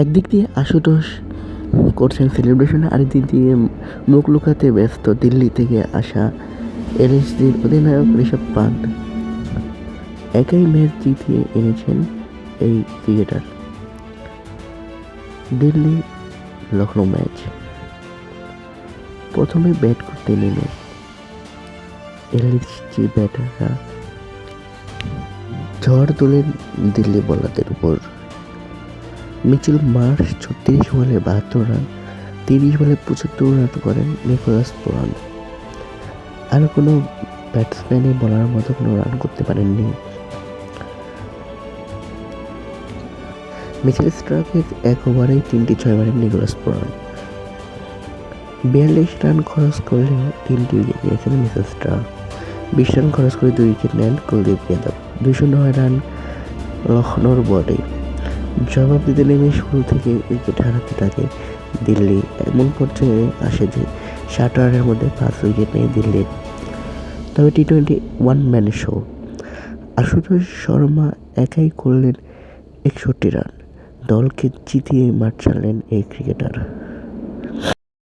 একদিক দিয়ে আশুতোষ করছেন সেলিব্রেশন আরেকদিক দিয়ে মুখ লুকাতে ব্যস্ত দিল্লি থেকে আসা এলএসডির অধিনায়ক ঋষভ পান্ত। একাই ম্যাচ জিতিয়ে এনেছেন এই ক্রিকেটার দিল্লি লখনৌ ম্যাচ প্রথমে ব্যাট করতে নেমে এলএসজি ব্যাটাররা ঝড় তোলেন দিল্লি বোলারদের উপর। মিচেল মার্শ ছত্রিশ বলে বাহাত্তর রান, তিরিশ বলে পঁচাত্তর রান করেন নিকোলাস পুরান আর কোনো ব্যাটসম্যানই বলার মতো কোনো রান করতে পারেননি। মিচেল স্ট্রাকের এক ওভারেই তিনটি ছয় মারেন নিকোলাস পুরান বিয়াল্লিশ রান খরচ করলেও তিনটি উইকেট নিয়েছেন মিচেল স্ট্রাক বিশ রান খরচ করে দুই উইকেট নেন কুলদীপ যাদব। দুইশো নয় রান লখনৌর বডে জবাব দিতে নেমে শুরু থেকে উইকেট হারাতে থাকে দিল্লি। এমন পর্যায়ে আসে যে ষাট রানের মধ্যে পাঁচ উইকেট নেয় দিল্লির তবে T twenty one man show Ashutosh Sharma একাই করলেন একষট্টি রান দলকে জিতিয়ে মাঠ ছাড়লেন এই ক্রিকেটার